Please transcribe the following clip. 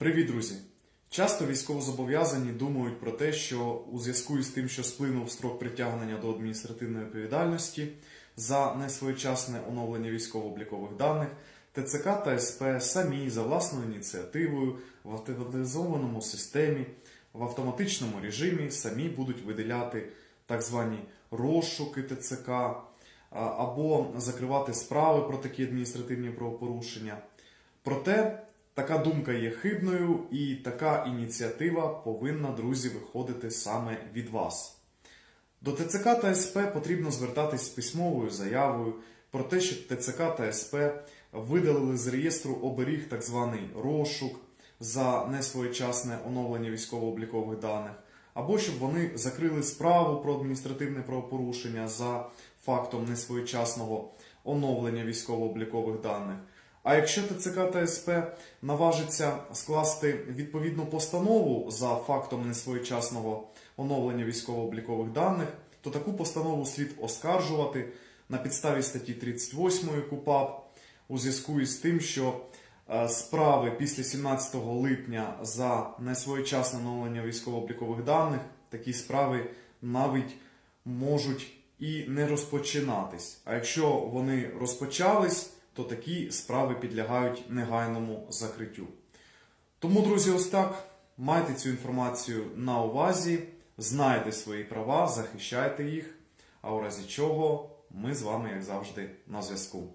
Привіт, друзі! Часто військовозобов'язані думають про те, що у зв'язку із тим, що сплинув строк притягнення до адміністративної відповідальності за несвоєчасне оновлення військово-облікових даних, ТЦК та СП самі за власною ініціативою в автоматизованому системі, в автоматичному режимі самі будуть виділяти так звані розшуки ТЦК або закривати справи про такі адміністративні правопорушення. Проте така думка є хибною, і така ініціатива повинна, друзі, виходити саме від вас. До ТЦК та СП потрібно звертатись з письмовою заявою про те, щоб ТЦК та СП видалили з реєстру оберіг так званий розшук за несвоєчасне оновлення військово-облікових даних, або щоб вони закрили справу про адміністративне правопорушення за фактом несвоєчасного оновлення військово-облікових даних. А якщо ТЦК та СП наважиться скласти відповідну постанову за фактом несвоєчасного оновлення військово-облікових даних, то таку постанову слід оскаржувати на підставі статті 38 КУПАП у зв'язку із тим, що е, справи після 17 липня за несвоєчасне оновлення військово-облікових даних, такі справи навіть можуть і не розпочинатись. А якщо вони розпочались, то такі справи підлягають негайному закриттю. Тому, друзі, ось так. Майте цю інформацію на увазі, знайте свої права, захищайте їх, а у разі чого ми з вами, як завжди, на зв'язку.